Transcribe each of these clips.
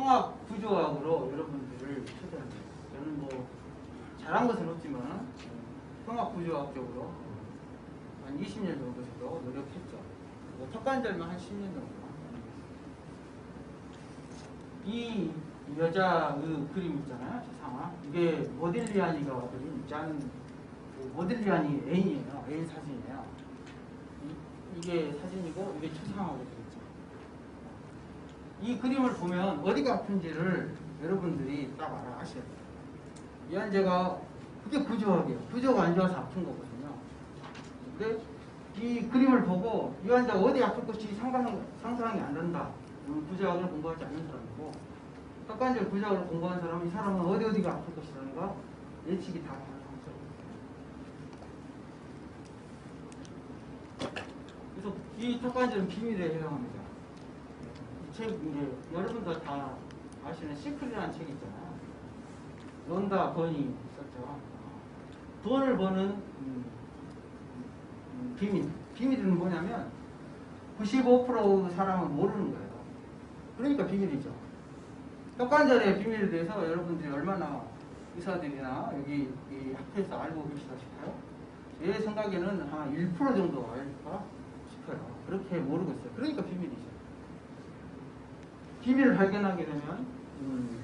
통합 구조학으로 여러분들을 초대합니다. 저는 뭐 잘한 것은 없지만 어, 통합 구조학적으로 한 20년 정도 저도 노력했죠. 뭐 턱관절만 한 10년 정도. 이 여자의 그림 있잖아요. 저 상황. 이게 모딜리아니가 그린 짠그 모딜리아니 애인이에요. 애인 사진이에요. 이, 이게 사진이고 이게 되겠죠. 이 그림을 보면 어디가 아픈지를 여러분들이 딱 알아 아셔야 돼요. 이 환자가 그게 구조학이에요. 구조가 안 좋아서 아픈 거거든요. 근데 이 그림을 보고 이 환자가 어디 아플 것이 상상, 상상이 안 된다. 음, 구조학을 공부하지 않는 사람이고 턱관절 구조학을 공부한 사람은 이 사람은 어디 어디가 아플 것이라는 거 예측이 다 가능하죠. 그래서 이 턱관절은 비밀에 해당합니다. 이책 이제 여러분도 다 아시는 시크릿이라는 책 있잖아요. 론다 번이 썼죠. 돈을 버는 음, 음, 비밀. 비밀은 뭐냐면 95% 사람은 모르는 거예요. 그러니까 비밀이죠. 턱관절의 비밀에 대해서 여러분들이 얼마나 의사들이나 여기 이 학회에서 알고 계시다 싶어요? 제 생각에는 한 1% 정도 알까 싶어요. 그렇게 모르고 있어요. 그러니까 비밀이죠. 비밀을 발견하게 되면 음,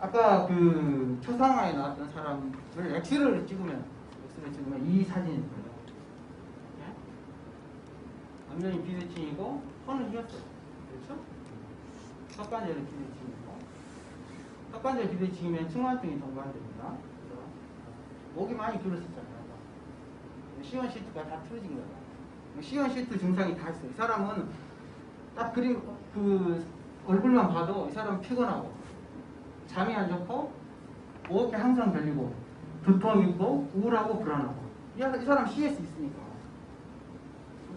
아까 그 초상화에 나왔던 사람을 엑스레이를 찍으면 엑스레이 찍으면 이 사진일 거예요. 예? 앞면이 비대칭이고 손은 휘었어요. 그렇죠? 턱관절이 비대칭이고 턱관절 비대칭이면 측만증이 동반됩니다. 목이 많이 줄었었잖아요. 시원 시트가 다 틀어진 거예요. 시원 시트 증상이 다 있어요. 이 사람은 딱 그림 그 얼굴만 봐도 이 사람 피곤하고 잠이 안 좋고 어깨 항상 결리고 두통 있고 우울하고 불안하고 이, 이 사람 CS 있으니까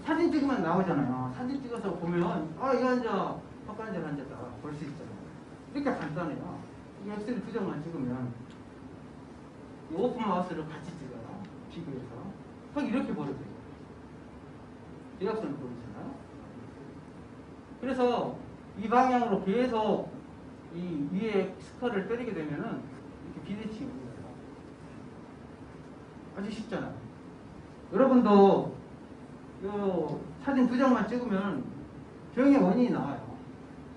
사진 찍으면 나오잖아요. 사진 찍어서 보면 아이 환자 턱관절 환자다 볼 수 있잖아요. 이렇게 간단해요. 이 엑스레이 두 장만 찍으면 이 오픈 마우스를 같이 찍어요. 비교해서 턱 이렇게 보여줘요. 대각선을 보여주잖아요. 그래서 이 방향으로 계속 이 위에 스커를 때리게 되면은 이렇게 비대칭이 옵니다. 아주 쉽잖아요. 여러분도 요 사진 두 장만 찍으면 병의 원인이 나와요.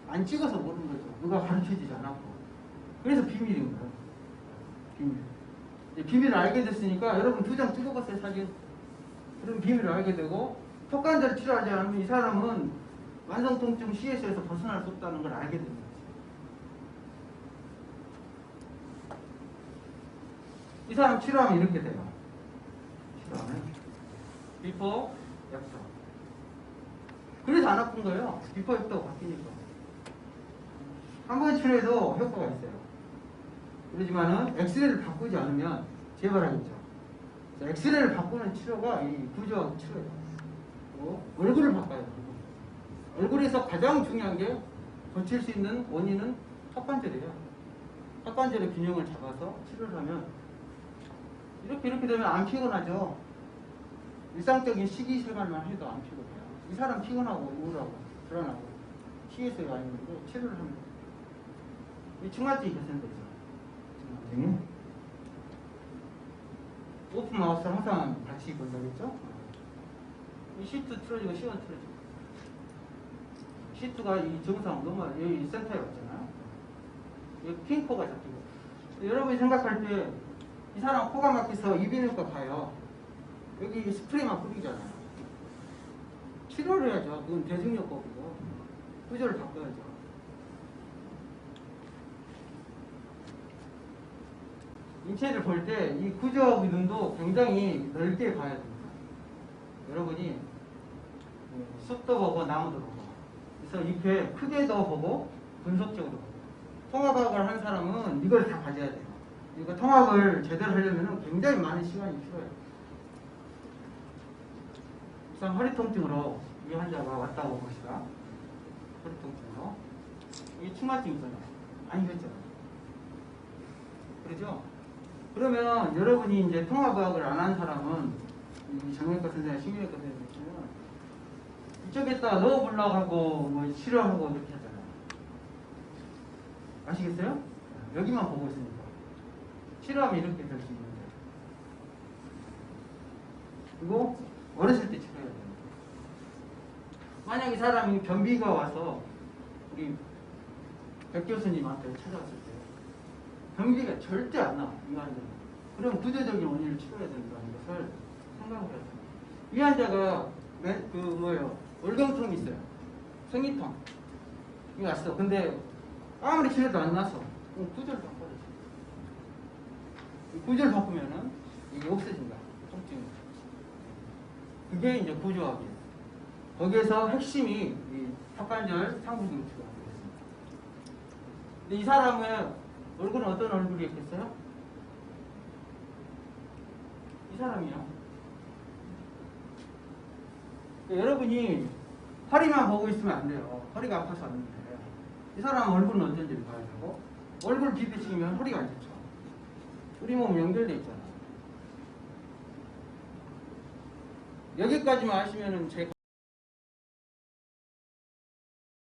안 찍어서 모르는 거죠. 누가 가르쳐주지 않았고. 그래서 비밀인 거예요. 비밀. 비밀을 알게 됐으니까 여러분 두 장 찍어봤어요, 사진. 그럼 비밀을 알게 되고 턱관절 치료하지 않으면 이 사람은 만성통증 CS에서 벗어날 수 없다는 걸 알게 됩니다. 이 사람 치료하면 이렇게 돼요. 치료하면 비포, 약터. 그래서 안 아픈 거예요. 비포, 약터가 바뀌니까. 한 번 치료해도 효과가 있어요. 그러지만은 엑스레이를 바꾸지 않으면 재발하겠죠. 엑스레이를 바꾸는 치료가 이 구조하고 치료예요. 얼굴을 바꿔요. 얼굴에서 가장 중요한 게 고칠 수 있는 원인은 턱관절이에요. 턱관절의 균형을 잡아서 치료를 하면 이렇게 이렇게 되면 안 피곤하죠. 일상적인 식이 생활만 해도 안 피곤해요. 이 사람 피곤하고 우울하고 불안하고 TS가 아니는데 치료를 하면 이 중화증이 개선되죠. 중화증이 오픈 마우스 항상 같이 본다겠죠? 이 시트 틀어지고 시원 틀어지고 시트가 이 정상 너무 여기 센터에 왔잖아요. 이 핑크가 잡히고 여러분이 생각할 때 이 사람 코가 막혀서 이비인후과 가요. 여기 스프레이만 뿌리잖아요. 치료를 해야죠. 그건 대중요법이고 구조를 바꿔야죠. 인체를 볼 때 이 구조하고 눈도 굉장히 넓게 봐야 됩니다. 여러분이 숲도 보고 나무도 보고 그래서 잎에 크게도 보고 분석적으로 보고 통합학을 한 사람은 이걸 다 가져야 돼요. 이거 통합을 제대로 하려면 굉장히 많은 시간이 필요해요. 우선 허리 통증으로 이 환자가 왔다고 봅시다. 허리 통증으로. 이 충만증 있잖아요. 아니겠죠? 그러죠? 그러면 여러분이 이제 통합의학을 안 한 사람은 이 정형외과 선생님, 심리외과 선생님 이쪽에다 넣어보려고 하고 뭐 치료하고 이렇게 하잖아요. 아시겠어요? 여기만 보고 있으니까 치료하면 이렇게 될 수 있는데 그리고 어렸을 때 치료해야 돼요. 만약 이 사람이 변비가 와서 우리 백 교수님한테 찾아왔을 때 변비가 절대 안 나, 이 환자는. 그럼 구조적인 원인을 치료해야 된다는 것을 생각을 해야 돼요. 이 환자가 맨- 그 뭐예요? 월경통이 있어요. 생리통. 이거 왔어. 근데 아무리 치료도 안 나서 구조를. 이 구조를 바꾸면은 이게 없어진다. 통증이. 그게 이제 구조학이에요. 거기에서 핵심이 이 턱관절 상부근축이 되겠습니다. 근데 이 사람의 얼굴은 어떤 얼굴이었겠어요? 이 사람이요. 그러니까 여러분이 허리만 보고 있으면 안 돼요. 허리가 아파서 왔는데. 이 사람 얼굴은 어떤지를 봐야 되고, 얼굴 비비치면 허리가 안 좋죠. 우리 몸 연결돼 있잖아. 여기까지만 하시면은 제